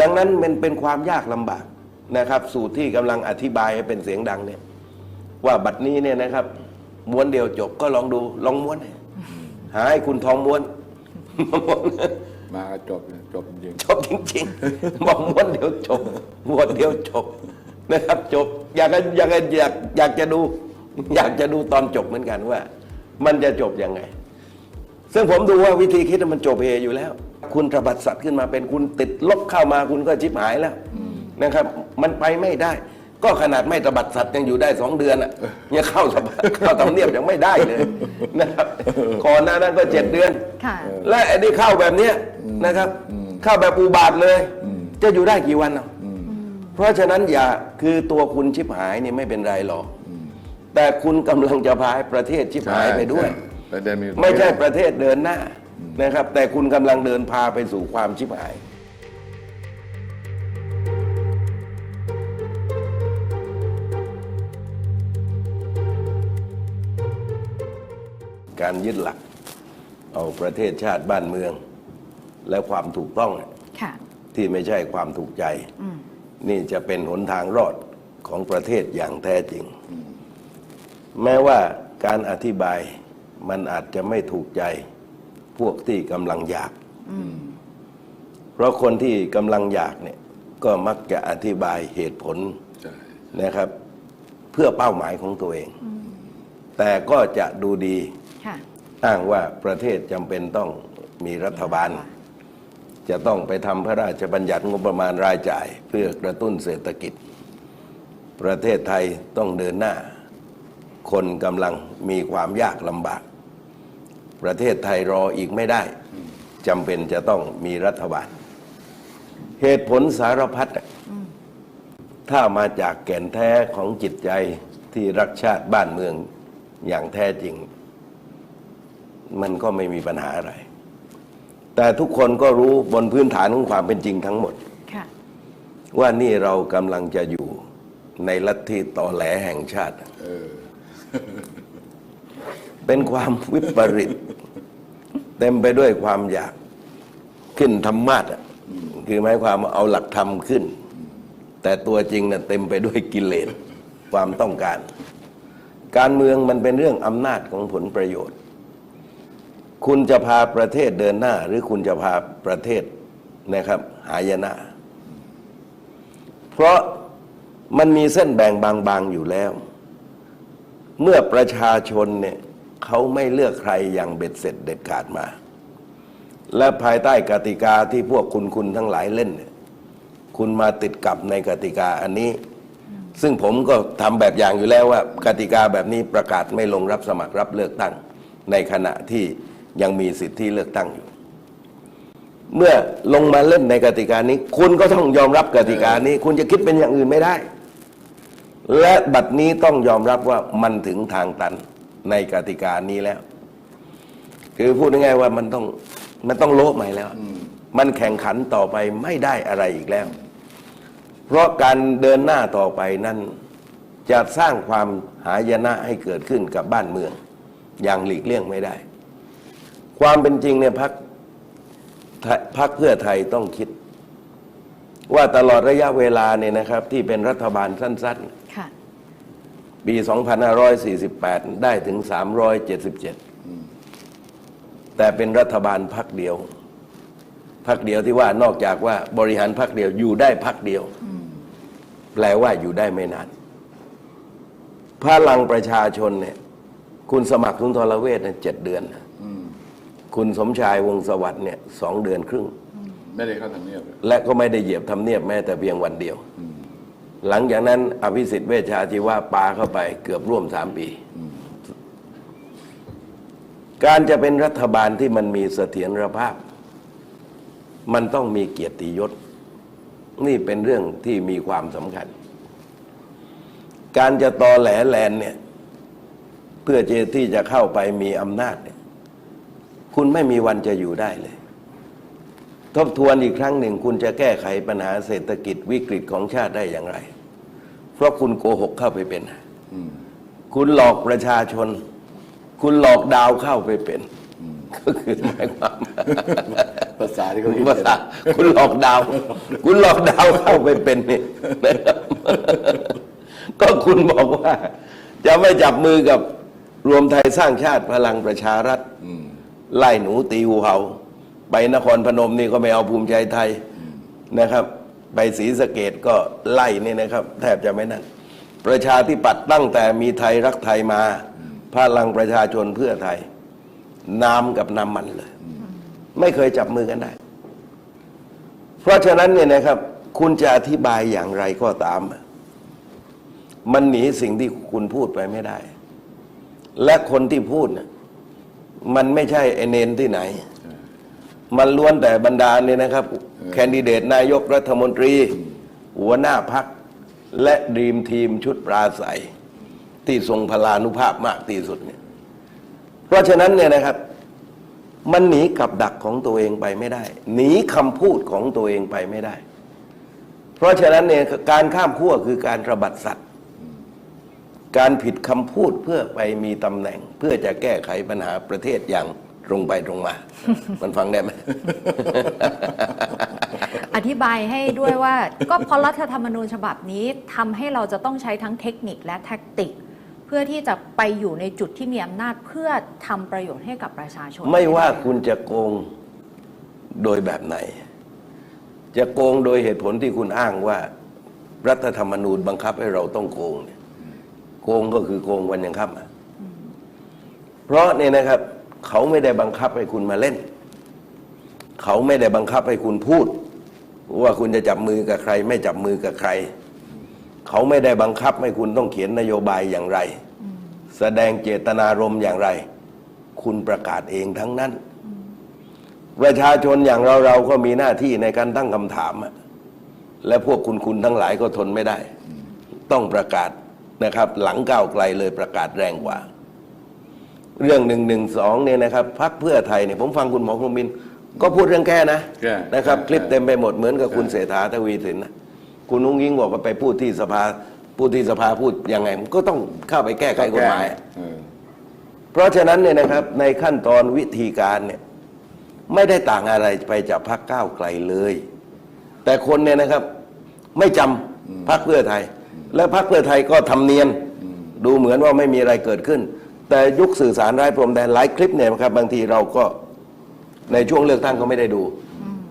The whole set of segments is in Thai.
ดังนั้นมันเป็นความยากลำบากนะครับ สูตรที่กำลังอธิบายให้เป็นเสียงดังเนี่ย ว่าบัดนี้เนี่ยนะครับ ม้วนเดียวจบก็ลองดูลองม้วนให้หาให้คุณทองม้วน มาก็จบเลยจบจริงจบจริงๆบอกม้วนเดียวจบม้วนเดียวจบนะครับ จบอยากจะอยากจะอยากอยากจะดู อยากจะดูตอนจบเหมือนกันว่า มันจะจบยังไง ซึ่งผมดูว่าวิธีคิดมันจบเฮอยู่แล้ว คุณตระบัดสัตว์ขึ้นมาเป็นคุณติดลบเข้ามาคุณก็ชิบหายแล้วนะครับ มันไปไม่ได้ ก็ขนาดไม่ตระบัดสัตว์ยังอยู่ได้สองเดือนอะยังเข้าสภาเข้าทำเนียบยังไม่ได้เลยนะครับก่อนหน้านั้นก็เจ็ดเดือน ค่ะ และไอ้นี่เข้าแบบเนี้ยนะครับ เข้าแบบอุบาทเลย จะอยู่ได้กี่วันอะเพราะฉะนั้นอย่าคือตัวคุณชิบหายนี่ไม่เป็นไรหรอกแต่คุณกำลังจะพาให้ประเทศชิบๆหายไปด้วยประเด็นมีไม่ใช่ประเทศเดินหน้า นะครับ แต่คุณกำลังเดินพาไปสู่ความชิบหาย การยึดหลัก เอาประเทศชาติบ้านเมือง และความถูกต้องค่ะที่ไม่ใช่ความถูกใจ นี่จะเป็นหนทางรอดของประเทศอย่างแท้จริง แม้ว่าการอธิบายมันอาจจะไม่ถูกใจพ วกที่กำลังอยาก เพราะคนที่กำลังอยากเนี่ยก็มักจะอธิบายเหตุผลใช่นะครับ เพื่อเป้าหมายของตัวเอง แต่ก็จะดูดีค่ะอ้างว่าประเทศจำเป็นต้องมีรัฐบาล จะต้องไปทำพระราชบัญญัติงบประมาณรายจ่าย เพื่อกระตุ้นเศรษฐกิจ ประเทศไทยต้องเดินหน้า คนกำลังมีความยากลำบาก ประเทศไทยรออีกไม่ได้จำเป็นจะต้องมีรัฐบาล เหตุผลสารพัดอะถ้ามาจากแก่นแท้ของจิตใจที่รักชาติบ้านเมืองอย่างแท้จริง มันก็ไม่มีปัญหาอะไร แต่ทุกคนก็รู้บนพื้นฐานของความเป็นจริงทั้งหมดค่ะว่านี่เรากำลังจะอยู่ในลัทธิตอแหลแห่งชาติเออเป็นความวิปริต เต็มไปด้วยความอยากขึ้นธรรมาสอะคือหมายความว่าเอาหลักธรรมขึ้น แต่ตัวจริงน่ะเต็มไปด้วยกิเลสความต้องการ การเมืองมันเป็นเรื่องอำนาจของผลประโยชน์ คุณจะพาประเทศเดินหน้า หรือคุณจะพาประเทศนะครับ หายนะ เพราะมันมีเส้นแบ่งบางๆอยู่แล้ว เมื่อประชาชนเนี่ย เขาไม่เลือกใครอย่างเบ็ดเสร็จเด็ดขาดมา และภายใต้กติกาที่พวกคุณคุณทั้งหลายเล่น คุณมาติดกับในกติกาอันนี้ ซึ่งผมก็ทำแบบอย่างอยู่แล้วว่า กติกาแบบนี้ประกาศไม่ลงรับสมัครรับเลือกตั้ง ในขณะที่ยังมีสิทธิเลือกตั้งอยู่ เมื่อลงมาเล่นในกติกานี้ คุณก็ต้องยอมรับกติกานี้ คุณจะคิดเป็นอย่างอื่นไม่ได้ และบัดนี้ต้องยอมรับว่ามันถึงทางตัน ในกติกานี้แล้ว คือพูดง่ายๆว่ามันต้องมันต้องโละใหม่แล้ว มันแข่งขันต่อไปไม่ได้อะไรอีกแล้ว เพราะการเดินหน้าต่อไปนั้นจะสร้างความหายนะให้เกิดขึ้นกับบ้านเมือง อย่างหลีกเลี่ยงไม่ได้ ความเป็นจริงเนี่ยพักพักเพื่อไทยต้องคิด ว่าตลอดระยะเวลาเนี่ยนะครับ ที่เป็นรัฐบาลสั้นๆค่ะ ปี 2548 ได้ถึง 377 แต่เป็นรัฐบาลพักเดียว พักเดียวที่ว่านอกจากว่าบริหารพักเดียวอยู่ได้พักเดียว แปลว่าอยู่ได้ไม่นานพลังประชาชนเนี่ย คุณสมัครคุณทรเวชเนี่ยเจ็ดเดือนนะคุณสมชายวงศ์สวัสดิ์เนี่ยสองเดือนครึ่ง ไม่ได้เข้าทำเนียบเลยและก็ไม่ได้เหยียบทำเนียบแม้แต่เพียงวันเดียว หลังจากนั้น อภิสิทธิ์เวชชาชีวะปาเข้าไปเกือบร่วมสามปี การจะเป็นรัฐบาลที่มันมีเสถียรภาพ มันต้องมีเกียรติยศ นี่เป็นเรื่องที่มีความสำคัญ การจะตอแหลแลนเนี่ย เพื่อที่จะเข้าไปมีอำนาจเนี่ย คุณไม่มีวันจะอยู่ได้เลย ทบทวนอีกครั้งหนึ่ง คุณจะแก้ไขปัญหาเศรษฐกิจวิกฤตของชาติได้อย่างไร เพราะคุณโกหกเข้าไปเป็นคุณหลอกประชาชน คุณหลอกดาวเข้าไปเป็น ก็คือหมายความภาษษาที่เขาคิดภาษาคุณหลอกดาวน์คุณหลอกดาวน์เข้าไปเป็นนี่นะครับก็คุณบอกว่า จะไม่จับมือกับรวมไทยสร้างชาติพลังประชารัฐไล่หนูตีหูเห่า ไปนครพนมนี่ก็ไม่เอาภูมิใจไทยนะครับ ไปศรีสะเกดก็ไล่นี่นะครับ แทบจะไม่นั่นประชาธิปัตย์ตั้งแต่มีไทยรักไทยมาพลังประชาชนเพื่อไทย น้ำกับน้ำมันเลย ไม่เคยจับมือกันได้ เพราะฉะนั้นเนี่ยนะครับ คุณจะอธิบายอย่างไรก็ตาม มันหนีสิ่งที่คุณพูดไปไม่ได้ และคนที่พูดน่ะมันไม่ใช่ไอเนนที่ไหน มันล้วนแต่บรรดาเนี่ยนะครับ แคนดิเดตนายกรัฐมนตรี หัวหน้าพักและดีมทีมชุดปราศัย ที่ทรงพลานุภาพมากที่สุดเนี่ยเพราะฉะนั้นเนี่ยนะครับ มันหนีกับดักของตัวเองไปไม่ได้ หนีคำพูดของตัวเองไปไม่ได้ เพราะฉะนั้นเนี่ยการข้ามขั้วคือการระบัดสัตว์ การผิดคำพูดเพื่อไปมีตำแหน่ง เพื่อจะแก้ไขปัญหาประเทศอย่างตรงไปตรงมา มันฟังได้ไหม อธิบายให้ด้วยว่า ก็เพราะรัฐธรรมนูญฉบับนี้ทำให้เราจะต้องใช้ทั้งเทคนิคและแท็กติก เพื่อที่จะไปอยู่ในจุดที่มีอำนาจเพื่อทำประโยชน์ให้กับประชาชนไม่ว่าคุณจะโกงโดยแบบไหน จะโกงโดยเหตุผลที่คุณอ้างว่า รัฐธรรมนูญบังคับให้เราต้องโกงเนี่ยโกงก็คือโกงวันยังค่ำอะเพราะเนี่ยนะครับ เขาไม่ได้บังคับให้คุณมาเล่น เขาไม่ได้บังคับให้คุณพูด ว่าคุณจะจับมือกับใคร ไม่จับมือกับใคร เขาไม่ได้บังคับให้คุณต้องเขียนนโยบายอย่างไร แสดงเจตนารมณ์อย่างไร คุณประกาศเองทั้งนั้น ประชาชนอย่างเราเราก็มีหน้าที่ในการตั้งคำถาม และพวกคุณคุณทั้งหลายก็ทนไม่ได้ ต้องประกาศนะครับ หลังก้าวไกลเลยประกาศแรงกว่า เรื่องหนึ่งหนึ่งสองเนี่ยนะครับพักเพื่อไทยเนี่ยผมฟังคุณหมอคงมิน ก็พูดเรื่องแก้นะแก้นะครับ แก้คลิปเต็มไปหมดเหมือนกับคุณเศรษฐาทวีสินนะคุณนุ้งยิ่งบอกว่าไปพูดที่สภาพูดที่สภาพูดยังไงมันก็ต้องเข้าไปแก้ไขกฎหมาย เออเพราะฉะนั้นเนี่ยนะครับในขั้นตอนวิธีการเนี่ยไม่ได้ต่างอะไรไปจากพรรคก้าวไกลเลย แต่คนเนี่ยนะครับไม่จำพรรคเพื่อไทย และพรรคเพื่อไทยก็ทำเนียนดูเหมือนว่าไม่มีอะไรเกิดขึ้น แต่ยุคสื่อสารไร้พรมแดนหลายคลิปเนี่ยนะครับบางทีเราก็ ในช่วงเลือกตั้งก็ไม่ได้ดู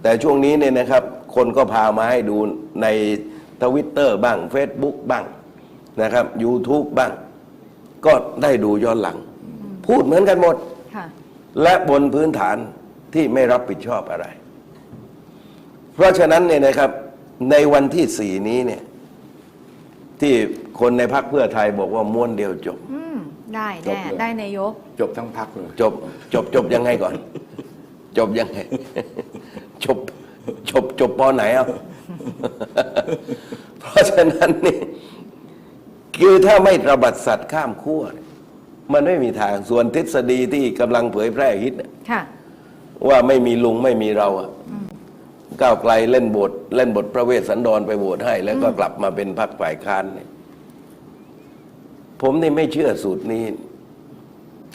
แต่ช่วงนี้เนี่ยนะครับ คนก็พามาให้ดูในทวิตเตอร์บ้าง Facebook บ้างนะครับ YouTube บ้าง ก็ได้ดูย้อนหลัง พูดเหมือนกันหมดค่ะและบนพื้นฐานที่ไม่รับผิดชอบอะไร เพราะฉะนั้นเนี่ยนะครับในวันที่สี่นี้เนี่ยที่คนในพรรคเพื่อไทยบอกว่าม้วนเดียวจบ อืม ได้จบแน่เลยได้นายก จบทั้งพักเลย จบจบจบยังไงก่อน จบยังไง จบ จบ จบปอไหนเอาเพราะฉะนั้นนี่คือถ้าไม่ระบัดสัตว์ข้ามขั้วเนี่ยมันไม่มีทางส่วนทฤษฎีที่กำลังเผยแพร่ฮิตเนี่ยค่ะว่าไม่มีลุงไม่มีเราอะก้าวไกลเล่นบท เล่นบทพระเวสสันดรไปโหวตให้ แล้วก็กลับมาเป็นพรรคฝ่ายค้านเนี่ยผมนี่ไม่เชื่อสูตรนี้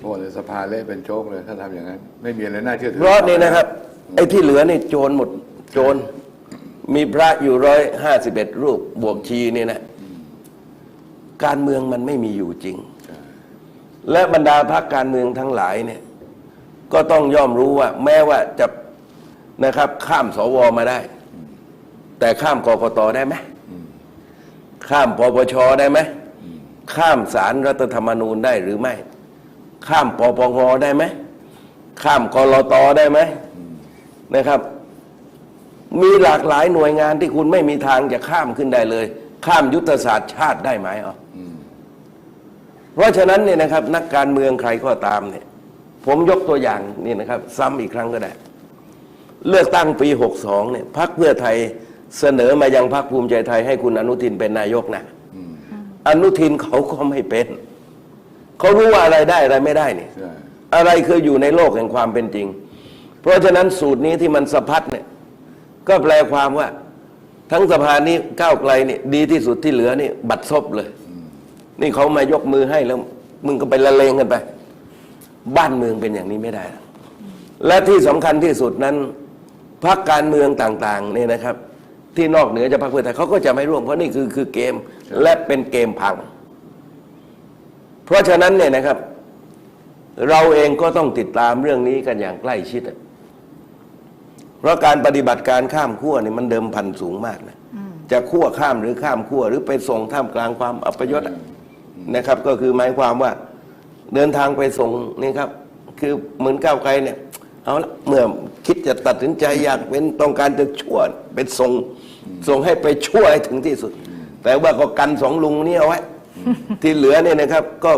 โอ้ในสภาเละเป็นโชคเลยถ้าทำอย่างนั้น ไม่มีอะไรน่าเชื่อถือเพราะนี่นะครับ ไอ้ที่เหลือนี่โจรหมดโจร มีพระอยู่ร้อยห้าสิบเอ็ดรูปบวกชีนี่นะ การเมืองมันไม่มีอยู่จริง และบรรดาพรรคการเมืองทั้งหลายเนี่ย ก็ต้องย่อมรู้ว่า แม้ว่าจะนะครับ ข้ามสวมาได้ แต่ข้ามกกตได้ไหมข้ามปปชได้ไหมข้ามสารรัฐธรรมนูญได้หรือไม่ ข้ามปปงได้ไหมข้ามกรตได้ไหมนะครับ มีหลากหลายหน่วยงานที่คุณไม่มีทางจะข้ามขึ้นได้เลย ข้ามยุทธศาสตร์ชาติได้ไหมอ๋ออเพราะฉะนั้นเนี่ยนะครับ นักการเมืองใครก็ตามเนี่ย ผมยกตัวอย่างนี่นะครับ ซ้ำอีกครั้งก็ได้ เลือกตั้งปี 62เนี่ยพรรคเพื่อไทยเสนอมายังพรรคภูมิใจไทยให้คุณอนุทินเป็นนายกนะอนุทินเขาก็ไม่เป็น เขารู้ว่าอะไรได้อะไรไม่ได้เนี่ยใช่อะไรคืออยู่ในโลกแห่งความเป็นจริง เพราะฉะนั้นสูตรนี้ที่มันสะพัดเนี่ย ก็แปลความว่า ทั้งสภานี้ก้าวไกลนี่ดีที่สุดที่เหลือนี่ บัดซบเลย นี่เขามายกมือให้แล้ว มึงก็ไปละเลงกันไป บ้านเมืองเป็นอย่างนี้ไม่ได้ และที่สำคัญที่สุดนั้นพรรคการเมืองต่างๆเนี่ยนะครับ ที่นอกเหนือจากพรรคเพื่อไทยเขาก็จะไม่ร่วมเพราะนี่คือคือเกมและเป็นเกมพัง เพราะฉะนั้นเนี่ยนะครับ เราเองก็ต้องติดตามเรื่องนี้กันอย่างใกล้ชิดอะเพราะการปฏิบัติการข้ามขั้วนี่มันเดิมพันสูงมากนะจะขั้วข้ามหรือข้ามขั้วหรือไปส่งท่ามกลางความอัปยศอะนะครับ ก็คือหมายความว่าเดินทางไปส่งนี่ครับ คือเหมือนก้าวไกลเนี่ยเอาละเมื่อคิดจะตัดสินใจอยากเป็นต้องการจะชั่วเป็นส่งส่งให้ไปชั่วให้ถึงที่สุด แต่ว่าก็กันสองลุงนี้เอาไว้ ที่เหลือเนี่ยนะครับก็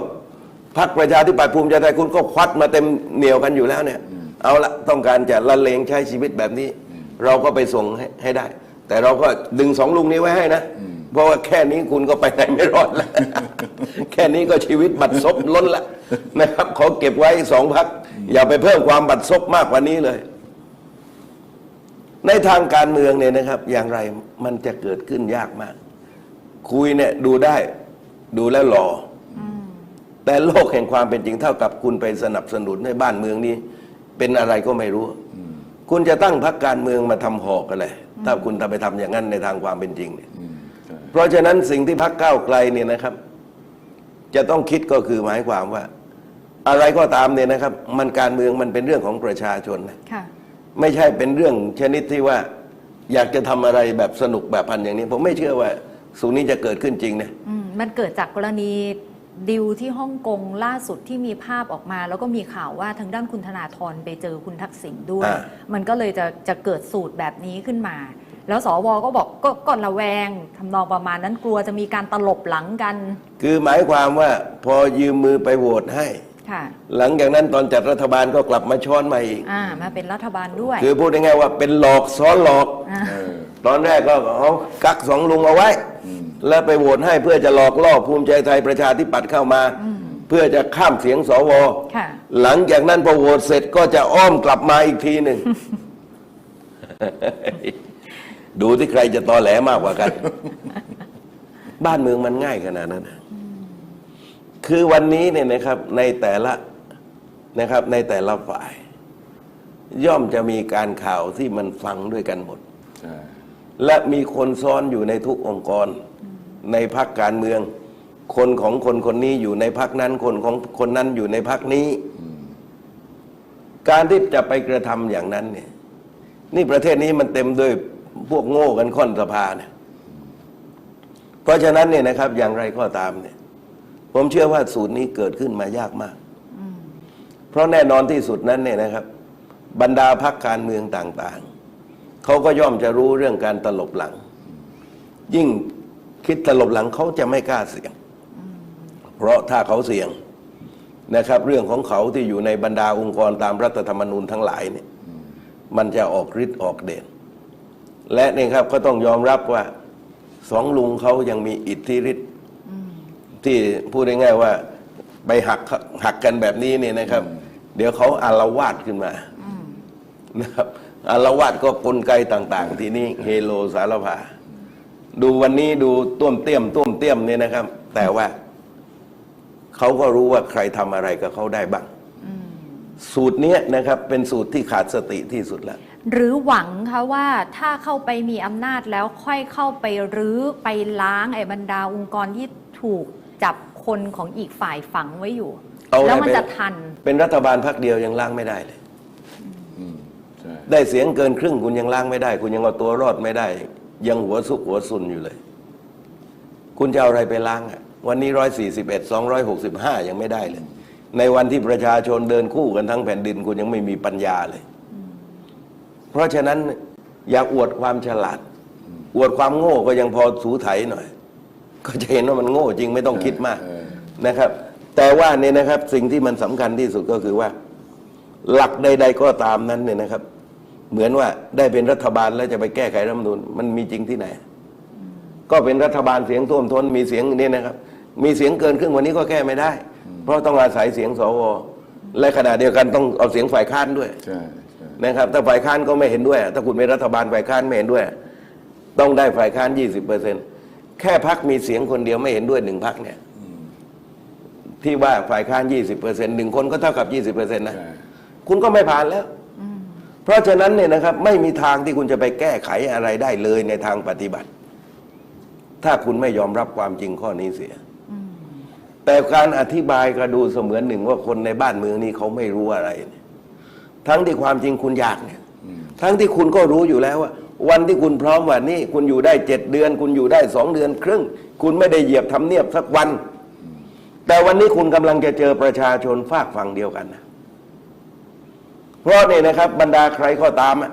พรรคประชาธิปัตย์ภูมิใจไทยคุณก็ควัดมาเต็มเหนียวกันอยู่แล้วเนี่ย เอาละต้องการจะละเลงใช้ชีวิตแบบนี้ เราก็ไปส่งให้ให้ได้ แต่เราก็ดึงสองลุงนี้ไว้ให้นะ เพราะว่าแค่นี้คุณก็ไปไหนไม่รอดแล้ว แค่นี้ก็ชีวิตบัดซบล้นละนะครับ ขอเก็บไว้สองพัก อย่าไปเพิ่มความบัดซบมากกว่านี้เลย ในทางการเมืองเนี่ยนะครับ อย่างไรมันจะเกิดขึ้นยากมาก คุยเนี่ยดูได้ ดูแล้วหล่ออแต่โลกแห่งความเป็นจริงเท่ากับคุณไปสนับสนุนให้บ้านเมืองนี้ เป็นอะไรก็ไม่รู้ คุณจะตั้งพรรคการเมืองมาทำหอกอะไรถ้าคุณทำไปทำอย่างนั้นในทางความเป็นจริงเนี่ยอืมใช่เพราะฉะนั้นสิ่งที่พักก้าวไกลเนี่ยนะครับ จะต้องคิดก็คือหมายความว่า อะไรก็ตามเนี่ยนะครับ มันการเมืองมันเป็นเรื่องของประชาชนนะค่ะไม่ใช่เป็นเรื่องชนิดที่ว่า อยากจะทำอะไรแบบสนุกแบบพันอย่างนี้ ผมไม่เชื่อว่า สูงนี้จะเกิดขึ้นจริงนะอื มมันเกิดจากกรณีดิวที่ฮ่องกงล่าสุดที่มีภาพออกมา แล้วก็มีข่าวว่าทางด้านคุณธนาธรไปเจอคุณทักษิณด้วย อ่า มันก็เลยจะจะเกิดสูตรแบบนี้ขึ้นมา แล้วสวก็บอกก็ก่อนระแวงทำนองประมาณนั้นกลัวจะมีการตลบหลังกันคือหมายความว่าพอยืมมือไปโหวตให้ ค่ะ หลังจากนั้นตอนจัดรัฐบาลก็กลับมาช้อนมาอีก อ่ามาเป็นรัฐบาลด้วยคือพูดง่ายๆว่าเป็นหลอกซ้อนหลอกาเออตอนแรกก็เอากักสองลุงเอาไว้ แล้วไปโหวตให้เพื่อจะหลอกล่อภูมิใจไทยประชาธิปัตย์เข้ามา เพื่อจะข้ามเสียงสวค่ะหลังจากนั้นพอโหวตเสร็จก็จะอ้อมกลับมาอีกทีหนึ่ง ดูที่ใครจะตอแหลมากกว่ากัน บ้านเมืองมันง่ายขนาดนั้นนะคือวันนี้เนี่ยนะครับ ในแต่ละนะครับ ในแต่ละฝ่าย ย่อมจะมีการข่าวที่มันฟังด้วยกันหมดใช่และมีคนซ้อนอยู่ในทุกองค์กร ในพักการเมือง คนของคนคนนี้อยู่ในพักนั้น คนของคนนั้นอยู่ในพักนี้ การที่จะไปกระทำอย่างนั้นเนี่ย นี่ประเทศนี้มันเต็มด้วยพวกโง่กันค่อนสภาเนี่ยเพราะฉะนั้นเนี่ยนะครับ อย่างไรก็ตามเนี่ย ผมเชื่อว่าสูตรนี้เกิดขึ้นมายากมากเพราะแน่นอนที่สุดนั้นเนี่ยนะครับ บรรดาพักการเมืองต่าง ๆเขาก็ย่อมจะรู้เรื่องการตลบหลัง ยิ่ง คิดตลบหลังเขาจะไม่กล้าเสี่ยง เพราะถ้าเขาเสี่ยงนะครับ เรื่องของเขาที่อยู่ในบรรดาองค์กรตามรัฐธรรมนูญทั้งหลายเนี่ยมันจะออกฤทธิ์ออกเดชและนี่ครับก็ต้องยอมรับว่าสองลุงเขายังมีอิทธิฤทธิ์ที่พูดง่ายๆว่าไปหักหักกันแบบนี้เนี่ยนะครับ เดี๋ยวเขาอารวาสขึ้นมานะครับอารวาสก็กลไกต่าง ๆ ที่นี่เฮโลสารพา ดูวันนี้ดูต้วมเตี้ยมต้วมเตี้ยมเนี่ยนะครับ แต่ว่าเขาก็รู้ว่าใครทำอะไรกับเขาได้บ้าง สูตรเนี้ยนะครับ เป็นสูตรที่ขาดสติที่สุดแล้ว หรือหวังคะว่าถ้าเข้าไปมีอำนาจแล้วค่อยเข้าไปรื้อไปล้างไอ้บรรดาองค์กรที่ถูกจับคนของอีกฝ่ายฝังไว้อยู่ เอาไว้แล้วมันเป็นจะทัน เป็นรัฐบาลพักเดียวยังล้างไม่ได้เลย อืมใช่ได้เสียงเกินครึ่งคุณยังล้างไม่ได้ คุณยังเอาตัวรอดไม่ได้ ยังหัวซุกหัวซุนอยู่เลย คุณจะเอาอะไรไปล้างอะวันนี้ร้อยสี่สิบเอ็ดสองร้อยหกสิบห้ายังไม่ได้เลย ในวันที่ประชาชนเดินคู่กันทั้งแผ่นดิน คุณยังไม่มีปัญญาเลย เพราะฉะนั้นอย่าอวดความฉลาด อวดความโง่ก็ยังพอสูไถหน่อย ก็จะเห็นว่ามันโง่จริงไม่ต้องคิดมากเออนะครับ แต่ว่าเนี่ยนะครับสิ่งที่มันสำคัญที่สุดก็คือว่า หลักใด ๆ ก็ตามนั้นเนี่ยนะครับ เหมือนว่าได้เป็นรัฐบาลแล้วจะไปแก้ไขรัฐธรรมนูญมันมีจริงที่ไหน ก็เป็นรัฐบาลเสียงท่วมท้นมีเสียงนี่นะครับ มีเสียงเกินครึ่งวันนี้ก็แก้ไม่ได้ เพราะต้องอาศัยเสียงสวและขณะเดียวกันต้องเอาเสียงฝ่ายค้านด้วยใช่ใช่นะครับถ้าฝ่ายค้านก็ไม่เห็นด้วย ถ้าคุณเป็นรัฐบาลฝ่ายค้านไม่เห็นด้วย ต้องได้ฝ่ายค้านยี่สิบเปอร์เซ็นแค่พักมีเสียงคนเดียวไม่เห็นด้วยหนึ่งพักเนี่ยที่ว่าฝ่ายค้านยี่สิบเปอร์เซ็นหนึ่งคนก็เท่ากับยี่สิบเปอร์เซ็นต์นะใช่คุณก็ไม่ผ่านแล้ว เพราะฉะนั้นเนี่ยนะครับไม่มีทางที่คุณจะไปแก้ไขอะไรได้เลยในทางปฏิบัติ ถ้าคุณไม่ยอมรับความจริงข้อนี้เสีย แต่การอธิบายก็ดูเสมือนหนึ่งว่าคนในบ้านเมืองนี้เขาไม่รู้อะไร ทั้งที่ความจริงคุณอยากเนี่ยทั้งที่คุณก็รู้อยู่แล้วว่า วันที่คุณพร้อมวันนี้ คุณอยู่ได้เจ็ดเดือน คุณอยู่ได้สองเดือนครึ่ง คุณไม่ได้เหยียบทำเนียบสักวัน แต่วันนี้คุณกำลังจะเจอประชาชนฝากฝั่งเดียวกันนะ เพราะเนี่ยนะครับบรรดาใครก็ตามอะ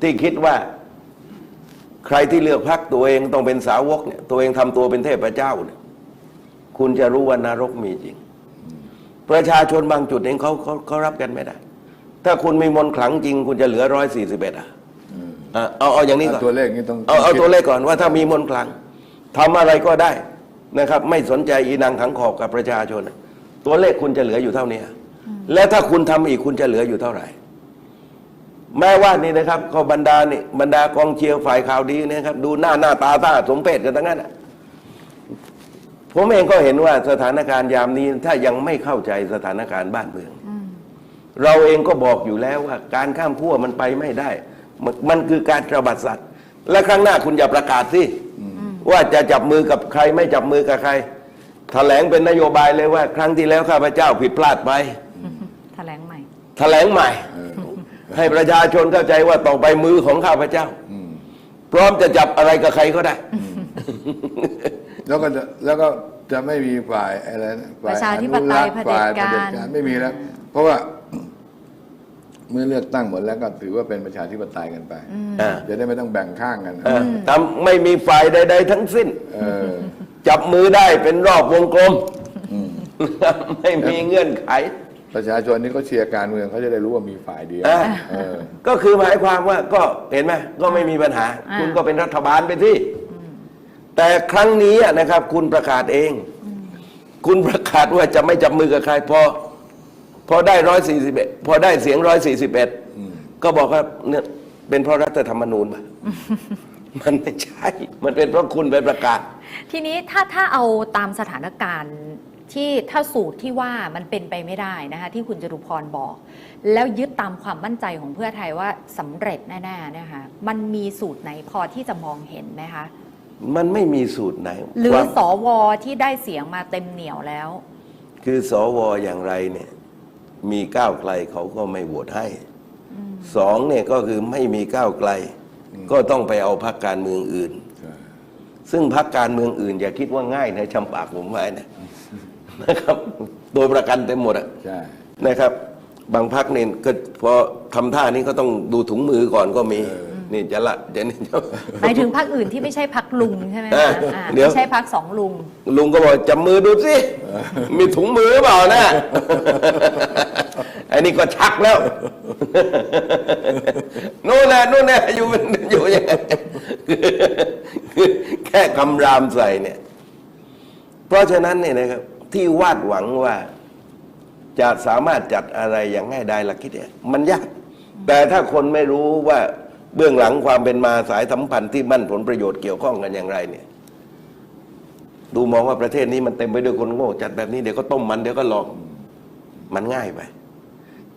ที่คิดว่าใครที่เลือกพักตัวเองต้องเป็นสาวกเนี่ยตัวเองทำตัวเป็นเทพเจ้าเนี่ยคุณจะรู้ว่านรกมีจริง ประชาชนบางจุดเองเขาเขาเขารับกันไม่ได้ ถ้าคุณมีมนต์ขลังจริง คุณจะเหลือร้อยสี่สิบเอ็ดอะอะเอาเอาอย่างนี้ก่อนตัวเลขนี้ต้องเอาเอาตัวเลขก่อนว่าถ้ามีมนต์ขลังทำอะไรก็ได้นะครับ ไม่สนใจอีนางถังขอบกับประชาชน ตัวเลขคุณจะเหลืออยู่เท่านี้ และถ้าคุณทำอีกคุณจะเหลืออยู่เท่าไหร่ แม้ว่านี่นะครับก็บรรดานี่บรรดากองเชียร์ฝ่ายข่าวดีเนะครับ ดูหน้าหน้าตาตาสมเพศกันทั้งนั้นอะผมเองก็เห็นว่าสถานการณ์ยามนี้ถ้ายังไม่เข้าใจสถานการณ์บ้านเมือง เราเองก็บอกอยู่แล้วว่า การข้ามขั้วมันไปไม่ได้ มันมันคือการระบาดสัตว์ และครั้งหน้าคุณอย่าประกาศสิว่าจะจับมือกับใครไม่จับมือกับใครแถลงเป็นนโยบายเลยว่า ครั้งที่แล้วข้าพเจ้าผิดพลาดไปแถลงใหม่ แถลงใหม่ ให้ประชาชนเข้าใจว่าต่อไปมือของข้าพเจ้า พร้อมจะจับอะไรกับใครก็ได้ แล้วก็จะแล้วก็จะไม่มีฝ่ายอะไรนะฝ่ายประชาธิปไตยอนุรักษ์ฝ่ายเผด็จการเผด็จไม่มีแล้ว เพราะว่า เมื่อเลือกตั้งหมดแล้วก็ถือว่าเป็นประชาธิปไตยกันไปอ่า จะได้ไม่ต้องแบ่งข้างกันเออทำไม่มีฝ่ายใด ๆ ทั้งสิ้น เออ จับมือได้เป็นรอบวงกลม ไม่มีเงื่อนไข ประชาชนนี่เขาเชียร์การเมืองเขาจะได้รู้ว่ามีฝ่ายเดียวอ่าเออ ก็คือหมายความว่าก็เห็นไหมก็ไม่มีปัญหา อ่า คุณก็เป็นรัฐบาลไปที่ แต่ครั้งนี้อะนะครับ คุณประกาศเอง คุณประกาศว่าจะไม่จับมือกับใครพอพอได้ร้อยสี่สิบเอ็ดพอได้เสียงร้อยสี่สิบเอ็ดก็บอกว่าเนี่ยเป็นเพราะรัฐธรรมนูญมามันไม่ใช่ มันเป็นเพราะคุณไปประกาศ ทีนี้ถ้าถ้าเอาตามสถานการณ์ ที่ถ้าสูตรที่ว่ามันเป็นไปไม่ได้นะคะที่คุณจตุพรบอก แล้วยึดตามความมั่นใจของเพื่อไทยว่าสำเร็จแน่ๆนะคะมันมีสูตรไหนพอที่จะมองเห็นไหมคะมันไม่มีสูตรไหน หรือความสวที่ได้เสียงมาเต็มเหนียวแล้ว คือสวอย่างไรเนี่ยมีก้าวไกลเขาก็ไม่โหวตให้สองเนี่ยก็คือไม่มีก้าวไกล ก็ต้องไปเอาพักการเมืองอื่นใช่ซึ่งพักการเมืองอื่น อย่าคิดว่าง่ายนะชำปากผมไว้นะ นะครับ โดยประกันเต็มหมดอะใช่ นะครับ บางพักเนี่ยก็พอทำท่านี้ก็ต้องดูถุงมือก่อนก็มีนี่จะละจะนี่จะ หมายถึงพักอื่นที่ไม่ใช่พักลุงใช่ไหมเอคะออ่าเดี๋ยว ไม่ใช่พักสองลุง ลุงก็บอกจับมือดูสิมีถุงมือหรือเปล่านะ ไอ้นี่ก็ชักแล้ว นู่นนะนู่นนะอยู่เป็นอยู่ยังไงคือแค่คำรามใส่เนี่ย เพราะฉะนั้นเนี่ยนะครับ ที่วาดหวังว่าจะสามารถจัดอะไรอย่างง่ายดายหลักคิดเนี่ยมันยาก แต่ถ้าคนไม่รู้ว่าเบื้องหลังความเป็นมาสายสัมพันธ์ที่มั่นผลประโยชน์เกี่ยวข้องกันอย่างไรเนี่ย ดูมองว่าประเทศนี้มันเต็มไปด้วยคนโง่ จัดแบบนี้เดี๋ยวก็ต้มมันเดี๋ยวก็หลอกมันง่ายไป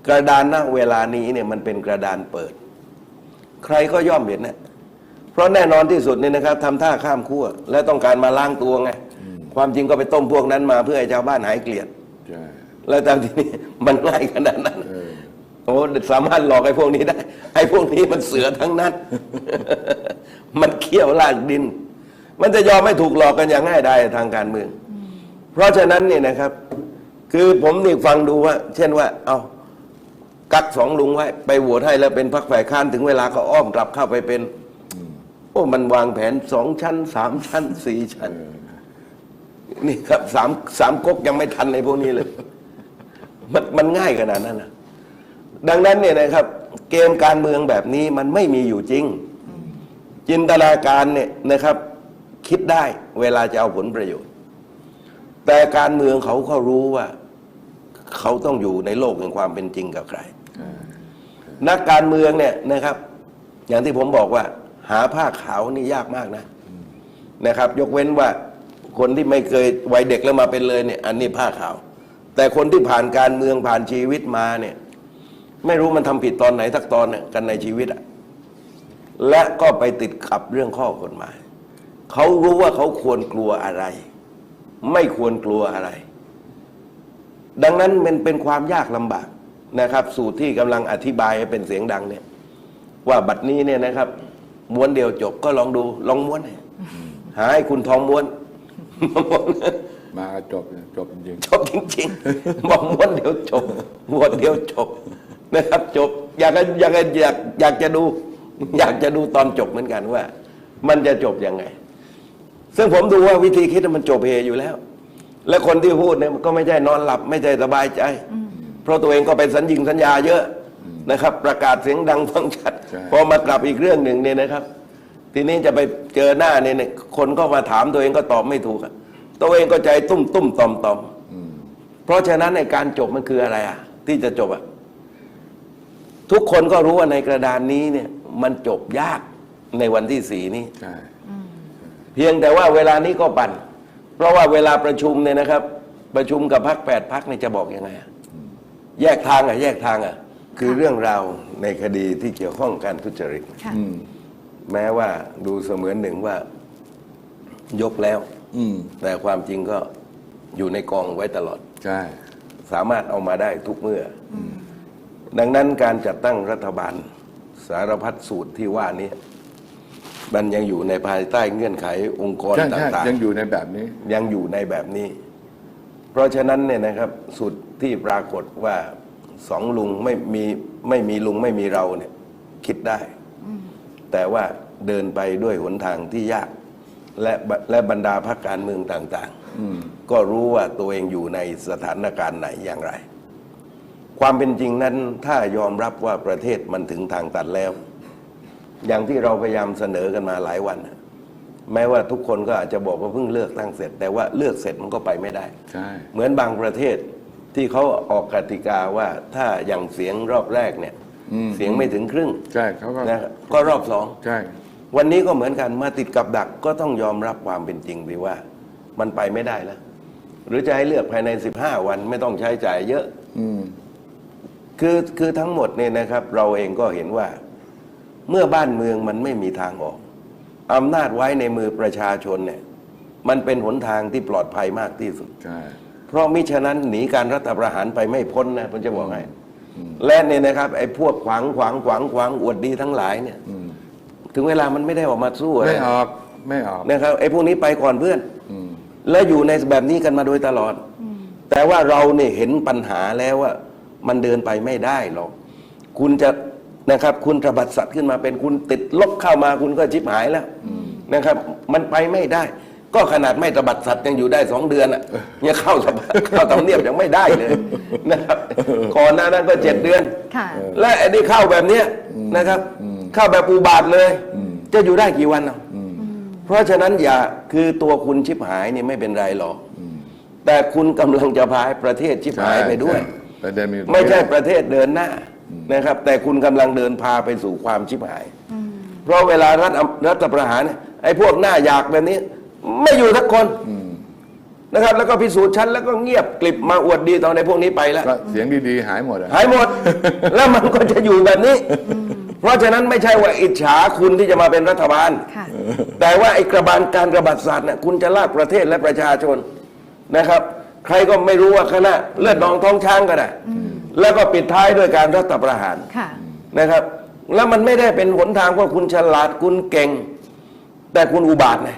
กระดานณเวลานี้เนี่ยมันเป็นกระดานเปิด ใครก็ย่อมเห็นนะเพราะแน่นอนที่สุดเนี่ยนะครับทำท่าข้ามขั้วและต้องการมาล้างตัวไง ความจริงก็ไปต้มพวกนั้นมาเพื่อให้ชาวบ้านหายเกลียด ใช่ แล้วตามที่นี่มันง่ายขนาดนั้นเออ โอ้สามารถหลอกไอ้พวกนี้ได้ไอ้พวกนี้มันเสือทั้งนั้น มันเขี้ยวลากดิน มันจะยอมไม่ถูกหลอกกันอย่างง่ายได้ทางการเมือง เพราะฉะนั้นเนี่ยนะครับ คือผมนี่ฟังดูว่า เช่นว่า เอากักสองลุงไว้ ไปโหวตให้แล้วเป็นพรรคฝ่ายค้านถึงเวลาก็อ้อมกลับเข้าไปเป็น โอ้มันวางแผนสองชั้นสามชั้นสี่ชั้น นี่ครับสามสามก๊กยังไม่ทันในพวกนี้เลย มันมันง่ายขนาดนั้นนะดังนั้นเนี่ยนะครับ เกมการเมืองแบบนี้มันไม่มีอยู่จริง จินตนาการเนี่ยนะครับ คิดได้เวลาจะเอาผลประโยชน์ แต่การเมืองเขาก็รู้ว่า เขาต้องอยู่ในโลกแห่งความเป็นจริงกับใครนักการเมืองเนี่ยนะครับ อย่างที่ผมบอกว่า หาผ้าขาวนี่ยากมากนะนะครับ ยกเว้นว่า คนที่ไม่เคยวัยเด็กแล้วมาเป็นเลยเนี่ยอันนี้ผ้าขาว แต่คนที่ผ่านการเมืองผ่านชีวิตมาเนี่ยไม่รู้มันทำผิดตอนไหนสักตอนเนี่ยกันในชีวิตอะและก็ไปติดขับเรื่องข้อกฎหมายเขารู้ว่าเขาควรกลัวอะไร ไม่ควรกลัวอะไร ดังนั้นมันเป็นความยากลำบากนะครับ สูตรที่กำลังอธิบายให้เป็นเสียงดังเนี่ย ว่าบัดนี้เนี่ยนะครับ ม้วนเดียวจบก็ลองดูลองม้วนหาให้คุณทองม้วน ม้วนมาก็จบเลยจบจริงจบจริงๆบอกม้วนเดียวจบม้วนเดียวจบนะครับ จบ อยากจะอยากจะอยากอยากจะดู อยากจะดูตอนจบเหมือนกันว่า มันจะจบยังไง ซึ่งผมดูว่าวิธีคิดมันจบเฮอยู่แล้ว และคนที่พูดเนี่ยมันก็ไม่ใช่นอนหลับ ไม่ใช่สบายใจ เพราะตัวเองก็ไปสัญญิงสัญญาเยอะนะครับ ประกาศเสียงดังฟังชัด พอมากลับอีกเรื่องหนึ่งเนี่ยนะครับ ทีนี้จะไปเจอหน้าเนี่ยเนี่ยคนก็มาถามตัวเองก็ตอบไม่ถูกอะตัวเองก็ใจตุ้มตุ้มต่อมต่อมๆอืมเพราะฉะนั้นในการจบมันคืออะไรอะ ที่จะจบอะทุกคนก็รู้ว่าในกระดานนี้เนี่ย มันจบยากในวันที่สี่นี้ใช่เพียงแต่ว่าเวลานี้ก็ปั่น เพราะว่าเวลาประชุมเนี่ยนะครับ ประชุมกับพักแปดพักเนี่ยจะบอกยังไงอะแยกทางอะแยกทางอะคือเรื่องราวในคดีที่เกี่ยวข้องการทุจริตค่ะอืม แม้ว่าดูเสมือนหนึ่งว่ายกแล้ว อืม แต่ความจริงก็อยู่ในกองไว้ตลอด ใช่ สามารถเอามาได้ทุกเมื่ออดังนั้นการจัดตั้งรัฐบาล สารพัดสูตรที่ว่านี้ มันยังอยู่ในภายใต้เงื่อนไของค์กรใช่ต่ใช่างยังอยู่ในแบบนี้ ๆ ยังอยู่ในแบบนี้ เพราะฉะนั้นเนี่ยนะครับสูตรที่ปรากฏว่าสองลุงไม่มีไม่มีลุงไม่มีเราเนี่ย คิดได้ แต่ว่าเดินไปด้วยหนทางที่ยาก และบและบรรดาพรรคการเมืองต่างอืมๆก็รู้ว่าตัวเองอยู่ในสถานการณ์ไหนอย่างไร ความเป็นจริงนั้นถ้ายอมรับว่าประเทศมันถึงทางตันแล้ว อย่างที่เราพยายามเสนอกันมาหลายวันน่ะแม้ว่าทุกคนก็อาจจะบอกว่าเพิ่งเลือกตั้งเสร็จ แต่ว่าเลือกเสร็จมันก็ไปไม่ได้ใช่เหมือนบางประเทศที่เขาออกกติกาว่าถ้าอย่างเสียงรอบแรกเนี่ย อืม เสียงไม่ถึงครึ่งใช่เขาก็นะก็รอบสอง ใช่ วันนี้ก็เหมือนกันมาติดกับดักก็ต้องยอมรับความเป็นจริงดีว่า มันไปไม่ได้แล้ว หรือจะให้เลือกภายใน 15 วันไม่ต้องใช้จ่ายเยอะ อืม คือคือทั้งหมดเนี่ยนะครับ เราเองก็เห็นว่า เมื่อบ้านเมืองมันไม่มีทางออกอำนาจไว้ในมือประชาชนเนี่ย มันเป็นหนทางที่ปลอดภัยมากที่สุด ใช่ เพราะมิฉะนั้นหนีการรัฐประหารไปไม่พ้นนะผมจะบอกให้ และเนี่ยนะครับไอ้พวกขวางขวางขวางขวางอวดดีทั้งหลายเนี่ยอืมถึงเวลามันไม่ได้ออกมาสู้อะไรไม่ออกไม่ออกนะครับไอ้พวกนี้ไปก่อนเพื่อนอืมแล้วอยู่ในแบบนี้กันมาโดยตลอด แต่ว่าเราเนี่ยเห็นปัญหาแล้วว่า มันเดินไปไม่ได้หรอกคุณจะนะครับ คุณตระบัดสัตว์ขึ้นมาเป็นคุณติดลบเข้ามาคุณก็ชิบหายแล้วนะครับ มันไปไม่ได้ ก็ขนาดไม่ตระบัดสัตว์ยังอยู่ได้สองเดือนอะยังเข้าสภาเข้าทำเนียบยังไม่ได้เลยนะครับก่อนหน้านั้นก็เจ็ดเดือน ค่ะ และไอ้นี่เข้าแบบเนี้ยนะครับ เข้าแบบอุบาทเลย จะอยู่ได้กี่วันอะเพราะฉะนั้นอย่าคือตัวคุณชิบหายนี่ไม่เป็นไรหรอกแต่คุณกำลังจะพาให้ประเทศชิบหายไปด้วยใช่ประเด็นมีอยู่ตรงนี้ไม่ใช่ประเทศเดินหน้านะครับ แต่คุณกำลังเดินพาไปสู่ความชิบหาย เพราะเวลารัฐรัฐประหารเนี่ยไอ้พวกหน้าอยากแบบนี้ ไม่อยู่ทักคนนะครับ แล้วก็พิสูจน์ชั้นแล้วก็เงียบกลิบมาอวดดีตอนในพวกนี้ไปแล้ว ก็เสียงดีๆ หายหมดอะหายหมด แล้วมันก็จะอยู่แบบนี้ เพราะฉะนั้นไม่ใช่ว่าอิจฉาคุณที่จะมาเป็นรัฐบาล ค่ะ แต่ว่าไอ้กระบานการกระบาดศาสตร์เนี่ยคุณจะลากประเทศและประชาชนนะครับ ใครก็ไม่รู้ว่าคณะเลือดนองท้องช้างก็ได้แล้วก็ปิดท้ายด้วยการรัฐประหาร ค่ะ นะครับ แล้วมันไม่ได้เป็นหนทางว่าคุณฉลาดคุณเก่ง แต่คุณอุบาทนะ